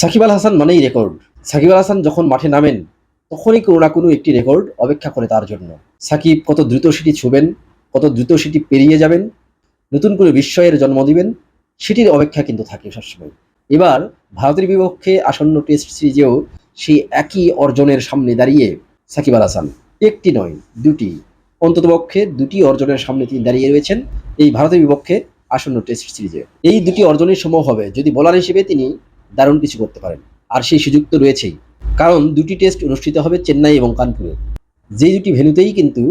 সাকিব আল হাসান মানেই রেকর্ড সাকিব আল হাসান যখন মাঠে নামেন, তখনই কোনো না কোনো একটি রেকর্ড অপেক্ষা করে তার জন্য। সাকিব কত দ্রুত সেটি ছুবেন, কত দ্রুত সেটি পেরিয়ে যাবেন, নতুন করে বিস্ময়ের জন্ম দিবেন, সেটির অপেক্ষা কিন্তু থাকে সবসময়। এবার ভারতের বিপক্ষে আসন্ন টেস্ট সিরিজেও সেই একই অর্জনের সামনে দাঁড়িয়ে সাকিব আল হাসান। একটি নয়, দুটি। অন্ততপক্ষে দুটি অর্জনের সামনে তিনি দাঁড়িয়ে রয়েছেন এই ভারতের বিপক্ষে আসন্ন টেস্ট সিরিজে। এই দুটি অর্জনের সম্ভব হবে, যদি বোলার হিসেবে তিনি দারুণ কিছু করতে পারেন। আর সেই সুযোগ তো রয়েছেই। কারণ দুটি টেস্ট অনুষ্ঠিত হবে চেন্নাই এবং কানপুরে। যেই দুটি ভেন্যুতেই কিন্তু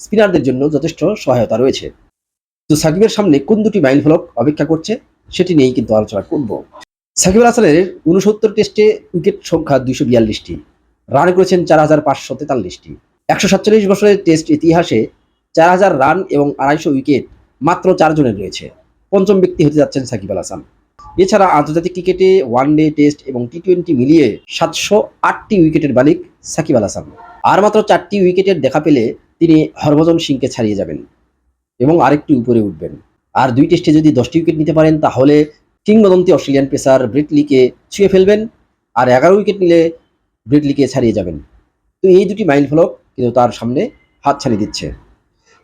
স্পিনারদের জন্য যথেষ্ট সহায়তা রয়েছে। তো সাকিবের সামনে কোন দুটি মাইল ফলক অপেক্ষা করছে, সেটি নিয়েই কিন্তু আলোচনা করব। সাকিব আল হাসানের উনসত্তর টেস্টে উইকেট সংখ্যা দুইশো বিয়াল্লিশটি। রান করেছেন চার হাজার পাঁচশো তেতাল্লিশটি। একশো সাতচল্লিশ বছরের টেস্ট ইতিহাসে চার হাজার রান এবং আড়াইশো উইকেট মাত্র চারজনের রয়েছে। পঞ্চম ব্যক্তি হতে যাচ্ছেন সাকিব আল হাসান। এছাড়া আন্তর্জাতিক ক্রিকেটে ওয়ান ডে টেস্ট এবং টি টোয়েন্টি মিলিয়ে সাতশো আটটি উইকেটের মালিক সাকিব আল হাসান। আর মাত্র চারটি উইকেটের দেখা পেলে তিনি হরভজন সিংকে ছাড়িয়ে যাবেন এবং আরেকটি উপরে উঠবেন। আর দুই টেস্টে যদি দশটি উইকেট নিতে পারেন, তাহলে কিংবদন্তি অস্ট্রেলিয়ান পেসার ব্রিটলিকে ছুঁয়ে ফেলবেন আর এগারো উইকেট নিলে ব্রিটলিকে ছাড়িয়ে যাবেন। তো এই দুটি মাইল ফলক কিন্তু তার সামনে হাত ছাড়িয়ে দিচ্ছে।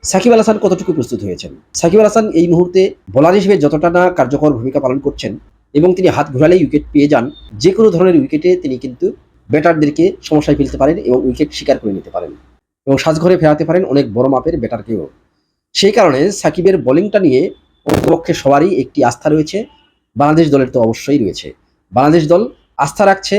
সাকিব আল হাসান কতটুকু প্রস্তুত হয়েছেন? সাকিব আল হাসান এই মুহূর্তে বোলার হিসেবে যতটা না কার্যকর ভূমিকা পালন করছেন এবং তিনি হাত ঘোরালেই উইকেট পেয়ে যান, যে কোনো ধরনের উইকেটে তিনি কিন্তু ব্যাটারদেরকে সমস্যায় ফেলতে পারেন এবং উইকেট শিকার করে নিতে পারেন এবং সাজঘরে ফেরাতে পারেন অনেক বড় মাপের ব্যাটারকেও। সেই কারণে সাকিবের বোলিংটা নিয়ে পক্ষে সবারই একটি আস্থা রয়েছে, বাংলাদেশ দলের তো অবশ্যই রয়েছে। বাংলাদেশ দল আস্থা রাখছে,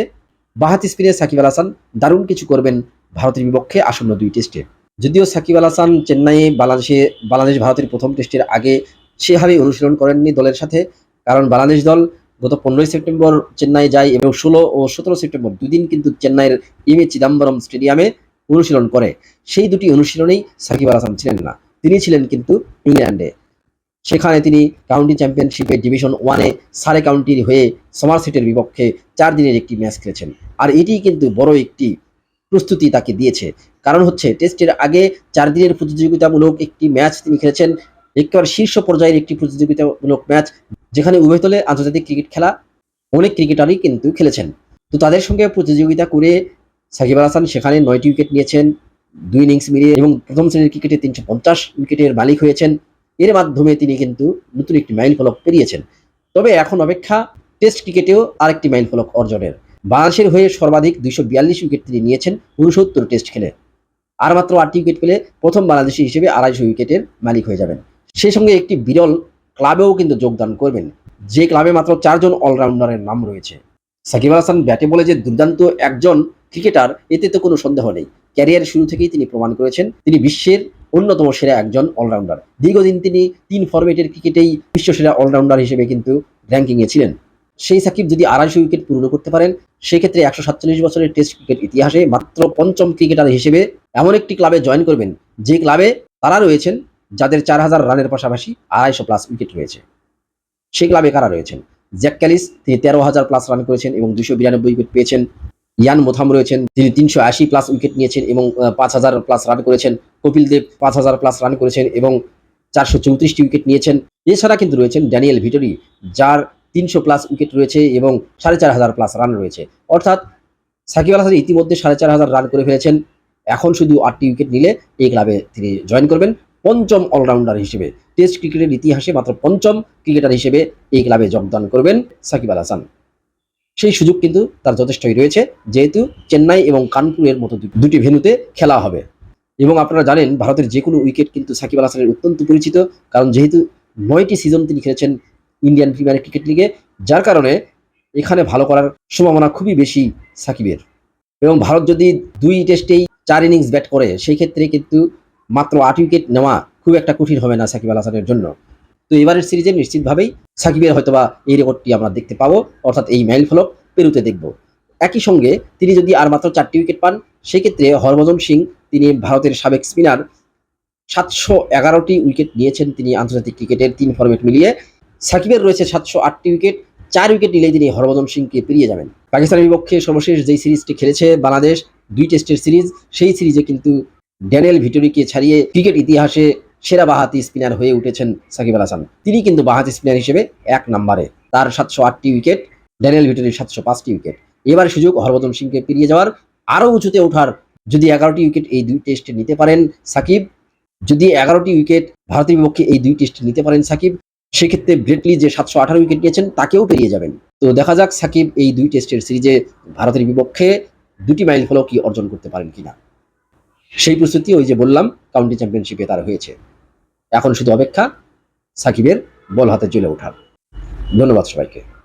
বাহাতি স্পিনে সাকিব আল হাসান দারুণ কিছু করবেন ভারতের বিপক্ষে আসন্ন দুই টেস্টে যদিও সাকিব আল হাসান চেন্নাইয়ে বাংলাদেশে, বাংলাদেশ ভারতের প্রথম টেস্টের আগে সেভাবে অনুশীলন করেননি দলের সাথে। কারণ বাংলাদেশ দল গত পনেরোই সেপ্টেম্বর চেন্নাই যায় এবং ষোলো ও সতেরো সেপ্টেম্বর দুদিন কিন্তু চেন্নাইয়ের এম এ চিদাম্বরম স্টেডিয়ামে অনুশীলন করে। সেই দুটি অনুশীলনেই সাকিব আল হাসান ছিলেন না। তিনি ছিলেন কিন্তু ইংল্যান্ডে। সেখানে তিনি কাউন্টি চ্যাম্পিয়নশিপে ডিভিশন ওয়ানে সারে কাউন্টির হয়ে সমারসেটের বিপক্ষে চার দিনের একটি ম্যাচ খেলেছেন। আর এটি কিন্তু বড় একটি প্রস্তুতি তাকে দিয়েছে। কারণ হচ্ছে, টেস্টের আগে চার দিনের প্রতিযোগিতামূলক একটি ম্যাচ তিনি খেলেছেন। একেবারে শীর্ষ পর্যায়ের একটি প্রতিযোগিতামূলক ম্যাচ, যেখানে উভয় দলে আন্তর্জাতিক ক্রিকেট খেলা অনেক ক্রিকেটারই কিন্তু খেলেছেন। তো তাদের সঙ্গে প্রতিযোগিতা করে সাকিব আল হাসান সেখানে নয়টি উইকেট নিয়েছেন, দুই ইনিংস মিলিয়ে এবং প্রথম শ্রেণির ক্রিকেটে তিনশো পঞ্চাশ উইকেটের মালিক হয়েছেন। এর মাধ্যমে তিনি কিন্তু নতুন একটি মাইল ফলক পেরিয়েছেন। তবে এখন অপেক্ষা, টেস্ট ক্রিকেটেও আরেকটি মাইল ফলক অর্জনের। বাংলাদেশের হয়ে সর্বাধিক দুইশো বিয়াল্লিশ উইকেট তিনি নিয়েছেন উনসত্তর টেস্ট খেলে। আর মাত্র আটটি উইকেট পেলে প্রথম বাংলাদেশি হিসেবে আড়াইশো উইকেটের মালিক হয়ে যাবেন। সেই সঙ্গে একটি বিরল ক্লাবেও কিন্তু যোগদান করবেন, যে ক্লাবে মাত্র চারজন অলরাউন্ডারের নাম রয়েছে। সাকিব আল হাসান ব্যাটে বলে যে দুর্দান্ত একজন ক্রিকেটার, এতে তো কোনো সন্দেহ নেই। ক্যারিয়ার শুরু থেকেই তিনি প্রমাণ করেছেন, তিনি বিশ্বের অন্যতম সেরা একজন অলরাউন্ডার। দীর্ঘদিন তিনি তিন ফরম্যাটের ক্রিকেটেই বিশ্ব সেরা অলরাউন্ডার হিসেবে কিন্তু র্যাঙ্কিংয়ে ছিলেন। সেই সাকিব যদি আড়াইশো উইকেট পূর্ণ করতে পারেন, সেক্ষেত্রে একশো সাতচল্লিশ বছরের টেস্ট ক্রিকেট ইতিহাসে মাত্র পঞ্চম ক্রিকেটার হিসেবে এমন একটি ক্লাবে জয়েন করবেন, যে ক্লাবে তারা রয়েছেন যাদের চার হাজার রানের পাশাপাশি আড়াইশো প্লাস উইকেট রয়েছে। সেই ক্লাবে কারা রয়েছেন? জ্যাক ক্যালিস তিনি তেরো হাজার প্লাস রান করেছেন এবং দুশো বিরানব্বই উইকেট পেয়েছেন। ইয়ান মোথাম রয়েছেন, তিনি তিনশো আশি প্লাস উইকেট নিয়েছেন এবং পাঁচ হাজার প্লাস রান করেছেন। কপিল দেব পাঁচ হাজার প্লাস রান করেছেন এবং চারশো চৌত্রিশটি উইকেট নিয়েছেন। এছাড়া কিন্তু রয়েছেন ড্যানিয়েল ভিটোরি যার তিনশো প্লাস উইকেট রয়েছে এবং সাড়ে চার হাজার প্লাস রান রয়েছে। অর্থাৎ সাকিব আল হাসান ইতিমধ্যে সাড়ে চার হাজার রান করে ফেলেছেন। এখন শুধু আটটি উইকেট নিলে এই ক্লাবে তিনি জয়েন করবেন পঞ্চম অলরাউন্ডার হিসেবে। টেস্ট ক্রিকেটের ইতিহাসে মাত্র পঞ্চম ক্রিকেটার হিসেবে এই ক্লাবে যোগদান করবেন সাকিব আল হাসান। সেই সুযোগ কিন্তু তার যথেষ্টই রয়েছে, যেহেতু চেন্নাই এবং কানপুরের মতো দুটি ভেন্যুতে খেলা হবে। এবং আপনারা জানেন, ভারতের যে কোনো উইকেট কিন্তু সাকিব আল হাসানের অত্যন্ত পরিচিত, কারণ যেহেতু নয়টি সিজন তিনি খেলেছেন ইন্ডিয়ান প্রিমিয়ার ক্রিকেট লিগে যার কারণে এখানে ভালো করার সম্ভাবনা খুবই বেশি সাকিবের। এবং ভারত যদি দুই টেস্টেই চার ইনিংস ব্যাট করে, সেই ক্ষেত্রে কিন্তু মাত্র আট উইকেট নেওয়া খুব একটা কঠিন হবে না সাকিব আল হাসানের জন্য। তো এবারের সিরিজে নিশ্চিতভাবেই সাকিবের হয়তোবা এই রেকর্ডটি আমরা দেখতে পাবো, অর্থাৎ এই মাইল ফলক পেরুতে দেখব। একই সঙ্গে তিনি যদি আর মাত্র চারটি উইকেট পান সেক্ষেত্রে হরভজন সিং, তিনি ভারতের সাবেক স্পিনার সাতশো এগারোটি উইকেট নিয়েছেন তিনি আন্তর্জাতিক ক্রিকেটের তিন ফরম্যাট মিলিয়ে। সাকিবের রয়েছে সাতশো আটটি উইকেট, চার উইকেট নিলেই তিনি হরভজন সিংকে পেরিয়ে যাবেন। পাকিস্তানের বিপক্ষে সর্বশেষ যেই সিরিজটি খেলেছে বাংলাদেশ, দুই টেস্টের সিরিজ, সেই সিরিজে কিন্তু ড্যানিয়েল ভিটোরিকে ছাড়িয়ে ক্রিকেট ইতিহাসে সেরা বাহাতি স্পিনার হয়ে উঠেছেন সাকিব আল হাসান। তিনি কিন্তু বাহাতি স্পিনার হিসেবে এক নম্বরে। তার সাতশো আটটি উইকেট, ড্যানিয়েল ভিটোরির সাতশো পাঁচটি উইকেট। এবার সুযোগ হরভজন সিংকে পেরিয়ে যাওয়ার আরও উঁচুতে ওঠার যদি এগারোটি উইকেট এই দুই টেস্টে নিতে পারেন সাকিব, যদি এগারোটি উইকেট ভারতের বিপক্ষে এই দুই টেস্টে নিতে পারেন সাকিব সেক্ষেত্রে ব্রেটলি যে সাতশো আঠারো উইকেট নিয়েছেন, তাকেও পেরিয়ে যাবেন। তো দেখা যাক সাকিব এই দুই টেস্টের সিরিজে ভারতের বিপক্ষে দুটি মাইল ফলও কি অর্জন করতে পারেন কিনা। সেই প্রস্তুতি ওই যে বললাম কাউন্টি চ্যাম্পিয়নশিপে তার হয়েছে। এখন শুধু অপেক্ষা, সাকিবের বল হাতে চলে ওঠার। ধন্যবাদ সবাইকে।